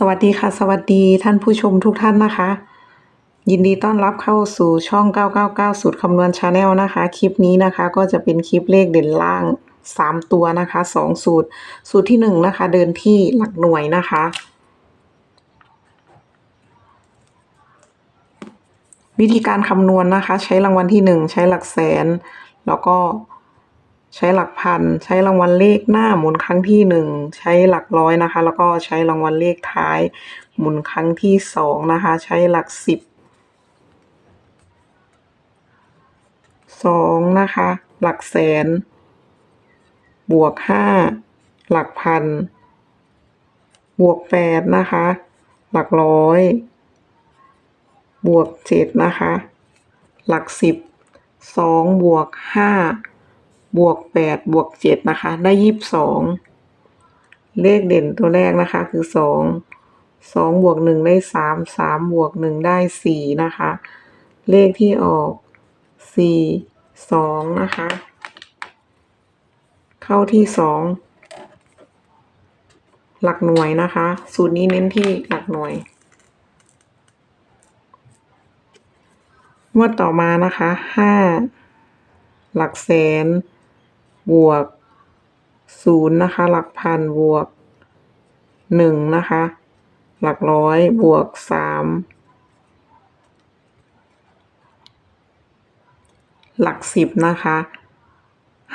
สวัสดีค่ะ สวัสดีท่านผู้ชมทุกท่านนะคะ ยินดีต้อนรับเข้าสู่ช่อง 999 สูตรคำนวณชาแนลนะคะ คลิปนี้นะคะก็จะเป็นคลิปเลขเด่นล่าง 3 ตัวนะคะ 2 สูตร สูตรที่ 1 นะคะ เดินที่หลักหน่วยนะคะ วิธีการคำนวณนะคะ ใช้รางวัลที่ 1 ใช้หลักแสน แล้วก็ ใช้หลักพัน ใช้รางวัลเลขหน้าหมุนครั้งที่หนึ่งใช้หลักร้อยนะคะ แล้วก็ใช้รางวัลเลขท้าย หมุนครั้งที่สองนะคะ ใช้หลักสิบสองนะคะ หลักแสน บวกห้าหลักพัน บวกแปดนะคะ หลักร้อย บวกเจ็ดนะคะ หลักสิบสองบวกห้า บวกแปดบวกเจ็ดนะคะ ได้ยี่สิบสองเลขเด่นตัวแรกนะคะคือสองสองบวกหนึ่งได้สามสามบวกหนึ่งได้สี่นะคะ เลขที่ออกสี่สองนะคะ เข้าที่สองหลักหน่วยนะคะ สูตรนี้เน้นที่หลักหน่วยงวดต่อมานะคะห้าหลักแสน บวกศูนย์นะคะ หลักพันบวกหนึ่งนะคะ หลักร้อยบวกสามหลักสิบนะคะ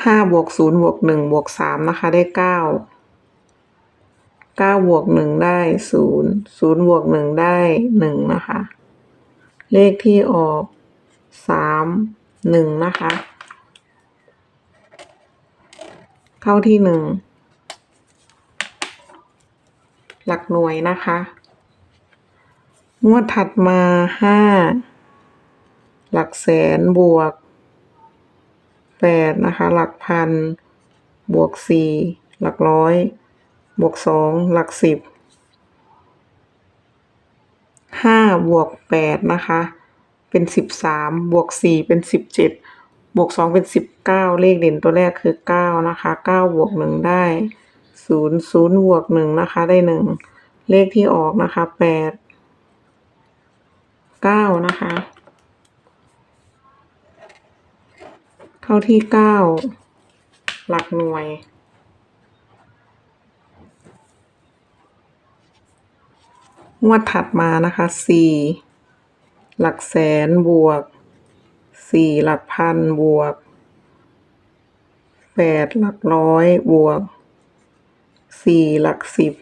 ห้าบวกศูนย์บวกหนึ่งบวกสามนะคะได้เก้าเก้าบวกหนึ่งได้ศูนย์ศูนย์บวกหนึ่งได้หนึ่งนะคะ เลขที่ออกสามหนึ่งนะคะ เข้าที่หนึ่งหลักหน่วยนะคะ งวดถัดมาห้าหลักแสนบวกแปดนะคะ หลักพัน บวกสี่หลักร้อย บวกสองหลักสิบห้าบวกแปดนะคะ เป็นสิบสามบวกสี่เป็นสิบเจ็ด บวกสองเป็นสิบเก้าเลขเด่นตัวแรกคือเก้านะคะเก้าบวกหนึ่งได้ศูนย์ศูนย์บวกหนึ่งนะคะได้หนึ่งเลขที่ออกนะคะแปดเก้านะคะ เข้าที่เก้าหลักหน่วยงวดถัดมานะคะสี่หลักแสนบวก สี่หลักพันบวกแปดหลักร้อยบวกสี่หลักสิบ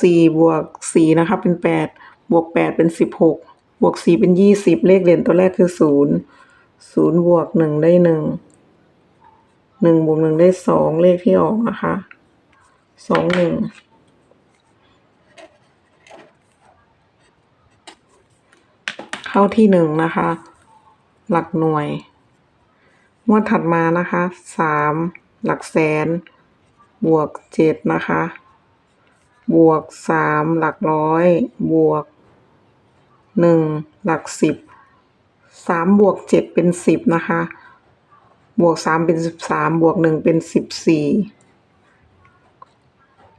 สี่บวกสี่นะคะเป็นแปดบวกแปดเป็นสิบหกบวกสี่เป็นยี่สิบเลขเด่นตัวแรกคือศูนย์ศูนย์บวกหนึ่งได้หนึ่งหนึ่งบวกหนึ่งได้สองเลขที่ออกนะคะสองหนึ่งเข้าที่หนึ่งนะคะ หลักหน่วย งวดถัดมานะคะสามหลักแสน บวกเจ็ดนะคะ บวกสามหลักร้อย บวกหนึ่งหลักสิบสามบวกเจ็ดเป็นสิบนะคะ บวกสามเป็นสิบสามบวกหนึ่งเป็นสิบสี่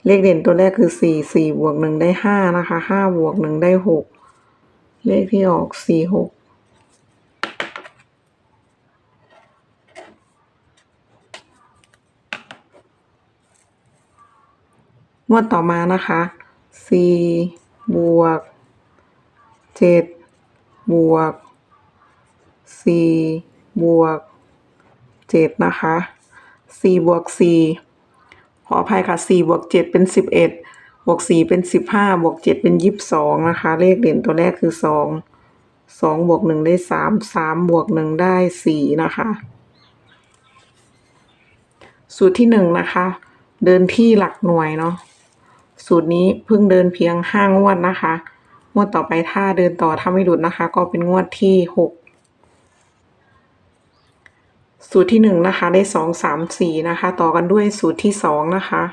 เลขเด่นตัวแรกคือสี่สี่บวกหนึ่งได้ห้านะคะห้าบวกหนึ่งได้หกเลขที่ออกสี่หก งวดต่อมานะคะสี่บวกเจ็ดบวกสี่บวกเจ็ดนะคะสี่บวกสี่ขออภัยค่ะสี่บวกเจ็ดเป็นสิบเอ็ดบวกสี่เป็นสิบห้าบวกเจ็ดเป็นยี่สิบสองนะคะ เลขเด่นตัวแรกคือสองสองบวกหนึ่งได้สามสามบวกหนึ่งได้สี่นะคะ สูตรที่หนึ่งนะคะ เดินที่หลักหน่วยเนาะ สูตรนี้เพิ่งเดินเพียงห้างวดนะคะ งวดต่อไปถ้าเดินต่อถ้าไม่หลุดนะคะ ก็เป็นงวดที่หกสูตรที่หนึ่งนะคะได้สองสามสี่นะคะ ต่อกันด้วยสูตรที่สองนะคะ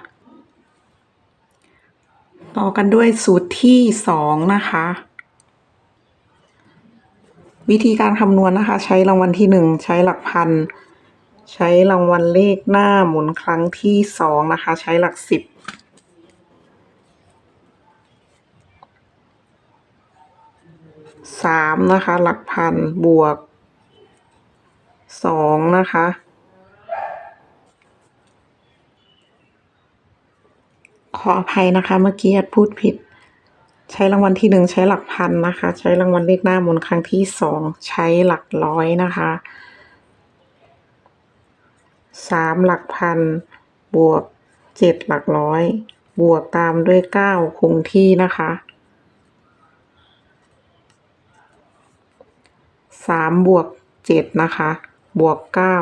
ต่อกันด้วยสูตรที่สองนะคะ วิธีการคำนวณนะคะ ใช้รางวัลที่หนึ่งใช้หลักพันใช้รางวัลเลขหน้าหมุนครั้งที่สองนะคะ ใช้หลักสิบ สามนะคะ หลักพันบวกสองนะคะ ขออภัยนะคะ เมื่อกี้พูดผิด ใช้รางวัลที่หนึ่งใช้หลักพันนะคะ ใช้รางวัลเลขหน้าบนครั้งที่สองใช้หลักร้อยนะคะสามหลักพันบวกเจ็ดหลักร้อย บวกตามด้วยเก้าคงที่นะคะ สามบวกเจ็ดนะคะ บวกเก้า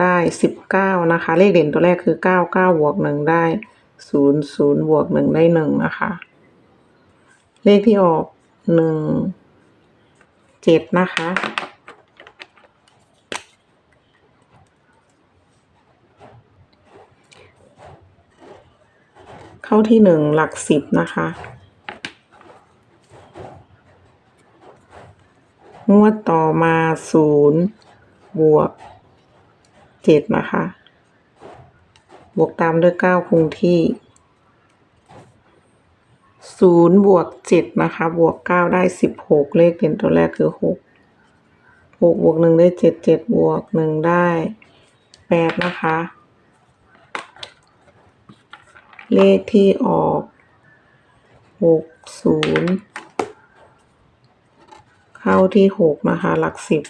ได้สิบเก้านะคะ เลขเด่นตัวแรกคือเก้าเก้าบวกหนึ่งได้ศูนย์ศูนย์บวกหนึ่งได้หนึ่งนะคะ เลขที่ออกหนึ่งเจ็ดนะคะ เข้าที่หนึ่งหลักสิบนะคะ งวดต่อมาศูนย์บวกเจ็ดนะคะ บวกตามด้วยเก้าคงที่ศูนย์บวกเจ็ดนะคะ บวกเก้าได้สิบหกเลขเด่นตัวแรกคือหกหกบวกหนึ่งได้เจ็ดเจ็ดบวกหนึ่งได้แปดนะคะ เลขที่ออกหกศูนย์ เข้าที่หกนะคะหลักสิบ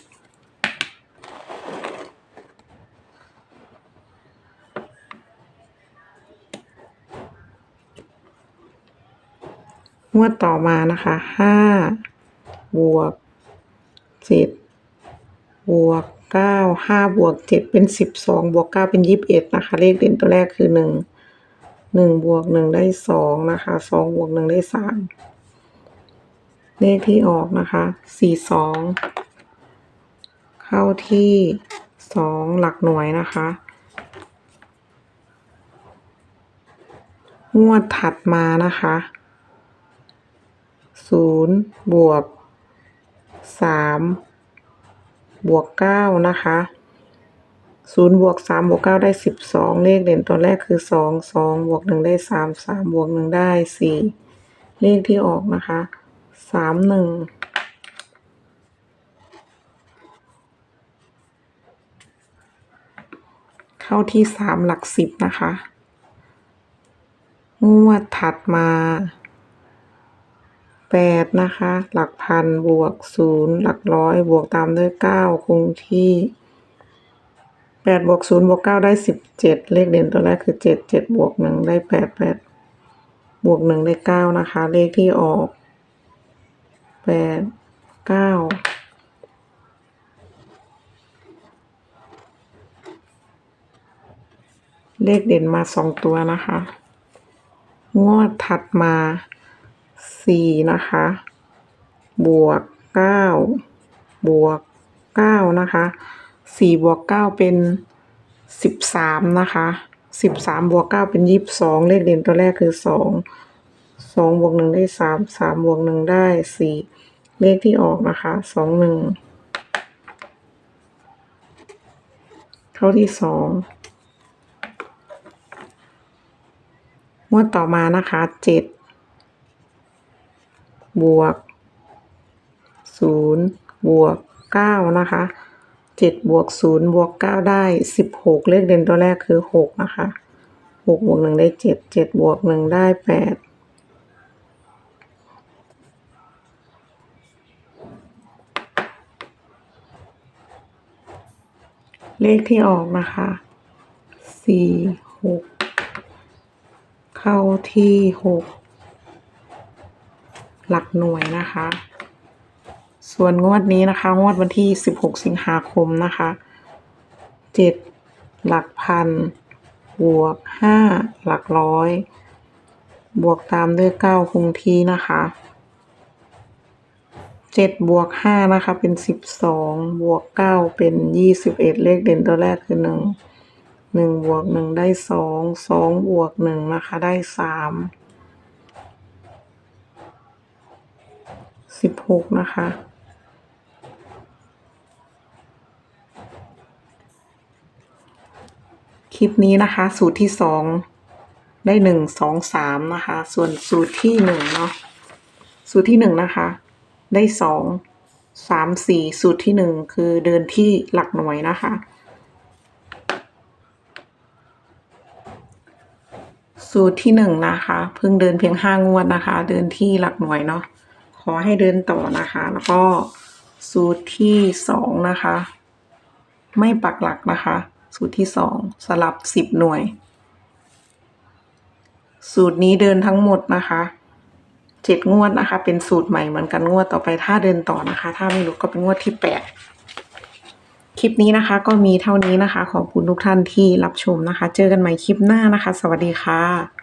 งวดต่อมานะคะห้าบวกเจ็ดบวกเก้าห้าบวกเจ็ดเป็นสิบสองบวกเก้าเป็นยี่สิบเอ็ดนะคะ เลขเด่นตัวแรกคือหนึ่งหนึ่งบวกหนึ่งได้สองนะคะสองบวกหนึ่งได้สาม เลขที่ออกนะคะสี่สองเข้าที่สองหลักหน่วยนะคะ งวดถัดมานะคะศูนย์บวกสามบวกเก้านะคะศูนย์บวกสามบวกเก้าได้สิบสองเลขเด่นตัวแรกคือสองสองบวกหนึ่งได้สามสามบวกหนึ่งได้สี่เลขที่ออกนะคะ สามหนึ่งเข้าที่สามหลักสิบนะคะ งวดถัดมาแปดนะคะ หลักพันบวกศูนย์หลักร้อยบวกตามด้วยเก้าคงที่แปดบวกศูนย์บวกเก้าได้สิบเจ็ดเลขเด่นตัวแรกคือเจ็ดเจ็ดบวกหนึ่งได้แปดแปดบวกหนึ่งได้เก้านะคะ เลขที่ออก ปดเก้าเลขเด่นมาสองตัวนะคะ งวดถัดมาสี่นะคะ บวกเก้าบวกเก้านะคะสี่บวกเก้าเป็นสิบสามนะคะสิบสามบวกเก้าเป็นยี่สิบสองเลขเด่นตัวแรกคือสองสองบวกหนึ่งได้สามสามบวกหนึ่งได้สี่ เลขที่ออกนะคะสองหนึ่งเข้าที่สองงวดต่อมานะคะเจ็ดบวกศูนย์บวกเก้านะคะเจ็ดบวกศูนย์บวกเก้าได้สิบหกเลขเด่นตัวแรกคือหกนะคะหกบวกหนึ่งได้เจ็ดเจ็ดบวกหนึ่งได้แปด เลขที่ออกนะคะสี่หกเข้าที่หกหลักหน่วยนะคะ ส่วนงวดนี้นะคะ งวดวันที่16สิงหาคมนะคะ7หลักพันบวก5หลักร้อย บวกตามด้วย9คงที่นะคะ 7บวก5นะคะเป็น12บสองบวก9เป็น21เอ็ดเลขเด่นตัวแรกคือ1 1บวก1ได้2 2บวก1นะคะได้3สิบหกนะคะคลิปนี้นะคะ สูตรที่สองได้หนึ่งสองสามนะคะ ส่วนสูตรที่หนึ่งเนาะสูตรที่หนึ่งนะคะ ได้สองสามสี่สูตรที่หนึ่งคือเดินที่หลักหน่วยนะคะ สูตรที่หนึ่งนะคะ เพิ่งเดินเพียงห้างวดนะคะ เดินที่หลักหน่วยเนาะขอให้เดินต่อนะคะ แล้วก็สูตรที่สองนะคะ ไม่ปักหลักนะคะ สูตรที่สองสลับสิบหน่วย สูตรนี้เดินทั้งหมดนะคะ เจ็ดงวดนะคะ เป็นสูตรใหม่เหมือนกันงวดต่อไปถ้าเดินต่อนะคะ ถ้าไม่รู้ก็เป็นงวดที่แปดคลิปนี้นะคะ ก็มีเท่านี้นะคะ ขอบคุณทุกท่านที่รับชมนะคะ เจอกันใหม่คลิปหน้านะคะ สวัสดีค่ะ